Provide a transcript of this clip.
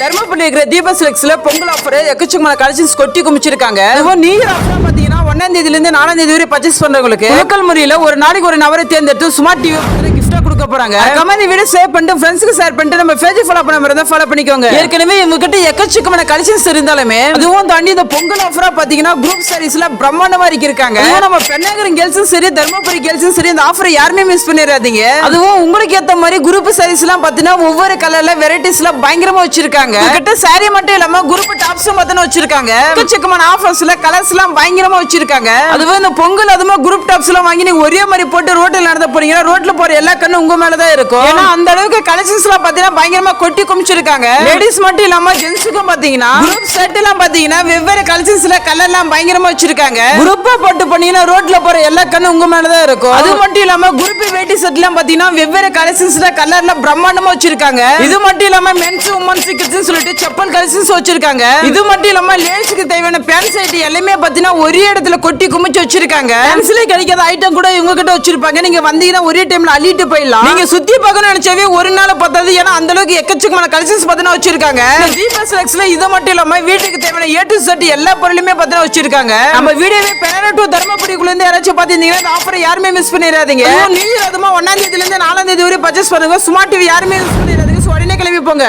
தர்மபுரி இருக்கிற தீப சிலக்ஸ்ல பொங்கல் ஆஃபர் எக்கச்சக்கமான கலெக்ஷன்ஸ் கொட்டி குமிச்சிருக்காங்க. அதுவும் நீங்க ஆஃபர் பாத்தீங்கன்னா ஒன்னாம் தேதியில இருந்து நாலாம் தேதி வரை பர்ச்சேஸ் பண்றவங்களுக்கு. லோக்கல் முறையில ஒரு நாளைக்கு ஒரு நபரை தேர்ந்தெடுத்து ஸ்மார்ட் டிவி கொடுக்க போறாங்க. கமெண்ட் வீடியோ சேவ் பண்ணிட்டு ஃப்ரெண்ட்ஸ்க்கு ஷேர் பண்ணிட்டு நம்ம பேஜ் ஃபாலோ பண்ண மாதிரி இருந்தா ஃபாலோ பண்ணிக்கோங்க. ஏற்கனவே இவங்க கிட்ட எக்கச்சக்கமான கலெக்ஷன்ஸ் இருந்தாலுமே அதுவும் தாண்டி இந்த பொங்கல் ஆஃபரா பாத்தீங்கன்னா குரூப் சாரீஸ்ல பிரம்மாண்டமா இருக்காங்க நம்ம பெண்ணாகரம் கேர்ள்ஸும் சரி தர்மபுரி கேர்ள்ஸும் சரி இந்த ஆஃபரை யாருமே மிஸ் பண்ணிடாதீங்க அதுவும் உங்களுக்கு ஏத்த மாதிரி குரூப் சாரீஸ் எல்லாம் பாத்தீங்கன்னா ஒவ்வொரு கலர்ல வெரைட்டிஸ்ல பயங்கரமா வச்சிருக்காங்க. கிட்ட சாரி மட்டும் இல்லாம குரூப் டாப்ஸும் பார்த்தா வச்சிருக்காங்க. எக்கச்சக்கமான ஆஃபர்ஸ்ல கலர்ஸ் எல்லாம் பயங்கரமா வச்சிருக்காங்க. அதுவும் இந்த பொங்கல் அதுமா குரூப் டாப்ஸ் எல்லாம் வாங்கி நீங்க ஒரே மாதிரி போட்டு ரோட்ல நடந்து போனீங்கன்னா ரோட்ல போற எல்லா கண்ணும் உங்க மேலதான் இருக்கும். ஏன்னா அந்த அளவுக்கு கலெக்ஷன்ஸ் எல்லாம் பாத்தீங்கன்னா பயங்கரமா கொட்டி குமிச்சிருக்காங்க. லேடிஸ் மட்டும் இல்லாம ஜென்ஸுக்கும் பாத்தீங்கன்னா குரூப் ஷர்ட் எல்லாம் பாத்தீங்கன்னா வெவ்வேறு கலெக்ஷன்ஸ்ல கலர் எல்லாம் பயங்கரமா வச்சிருக்காங்க. குரூப்பா போட்டு பண்ணீங்கன்னா ரோட்ல போற எல்லா கண்ணும் உங்க மேலதான் இருக்கும். அது மட்டும் இல்லாம குரூப் வேட்டி செட் எல்லாம் பாத்தீங்கன்னா வெவ்வேறு கலெக்ஷன்ஸ்ல கலர்ல பிரம்மாண்டமா வச்சிருக்காங்க. இது மட்டும் இல்லாம மென்ஸ் உமன்ஸ் கிட்ஸ் சொல்லிட்டு செப்பல் கலெக்ஷன்ஸ் வச்சிருக்காங்க. இது மட்டும் இல்லாம லேடிஸ்க்கு தேவையான பேண்ட் சைட் எல்லாமே பாத்தீங்கன்னா ஒரே இடத்துல கொட்டி குமிச்சு வச்சிருக்காங்க. பேன்ஸ்ல கிடைக்காத ஐட்டம் கூட இவங்க கிட்ட வச்சிருப்பாங்க. நீங்க வந்தீங்கன்னா ஒரே டைம்ல அள்ளிட்டு போயிடலாம். நீங்க சுத்தி பார்க்கணும்னு நினைச்சாவே ஒரு நாள் பத்தாது. ஏன்னா அந்த அளவுக்கு எக்கச்சக்கமான கலெக்ஷன்ஸ் பாத்தீங்கன்னா வச்சிருக்காங்க. தீபா செலக்ஸ்ல இது மட்டும் இல்லாம வீட்டுக்கு தேவையான ஏ டு செட் எல்லா பொருளுமே பாத்தீங்கன்னா வச்சிருக்காங்க. நம்ம வீடியோவே பெண்ண டு தர்மபுரிக்குள்ள இருந்து யாராச்சும் பாத்தீங்கன்னா இந்த ஆஃபரை யாருமே மிஸ் பண்ணிடாதீங்க. நீங்க அதுமா ஒன்னாம் தேதியில இருந்து நாலாம் தேதி வரை பர்ச்சேஸ் பண்ணுங்க. ஸ்மார்ட் டிவி யாருமே மிஸ் பண்ணிடாதீங்க. உடனே கிளம்பி போங்க.